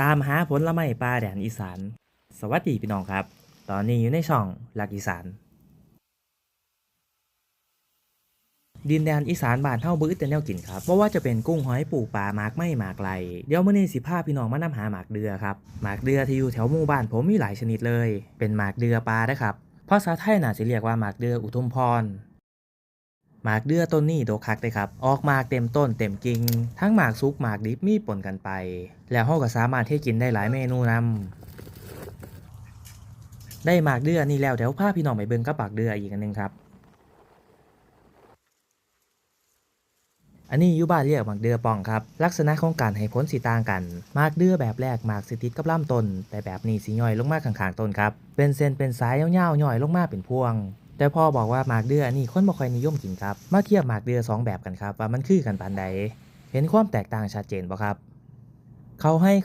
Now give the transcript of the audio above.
ตามหาผลไม้ปลาแดนอีสาน สวัสดีพี่น้องครับ ตอนนี้อยู่ในช่องหลักอีสาน ดินแดนอีสานบ้านเฮาบื้อแต่แนวกินครับบ่ว่าจะเป็นกุ้งหอยปูปลาหมากไม่หมากไหลเดี๋ยวเมื้อนี้สิพาพพี่น้องมานำหาหมากเดือครับหมากเดือที่อยู่แถวหมู่บ้านผมมีหลายชนิดเลย เป็นหมากเดือปลาเด้ครับภาษาไทยน่าสิเรียกว่าหมากเดืออุทุมพร หมากเดือต้นนี้โดคักเลยครับ ออกหมากเต็มต้นเต็มกิ่งทั้งหมากสุกหมากดิบมีปนกันไป แล้วเฮาก็สามารถเทกินได้หลายเมนูนำได้หมากเดือนี่แล้วเดี๋ยวพาพี่น้องไปเบิ่งกับหมากเดืออีกอันนึงครับ อันนี้อยู่บ้านเรียกหมากเดือป่องครับ ลักษณะของการให้ผลสีต่างกันหมากเดือแบบแรกหมากสิติดกับลำต้นแต่แบบนี้สีย่อยลงมาข้างๆต้นครับเป็นเส้นเป็นสายยาวๆย่อยลงมาเป็นพวง แต่พ่อบอกว่าหมากเดือนี่คนบ่ค่อยนิยมกินครับ มาเทียบหมากเดือสองแบบกันครับว่ามันคือกันปานใด เห็นความแตกต่างชัดเจนบ่ครับ เขาให้เขา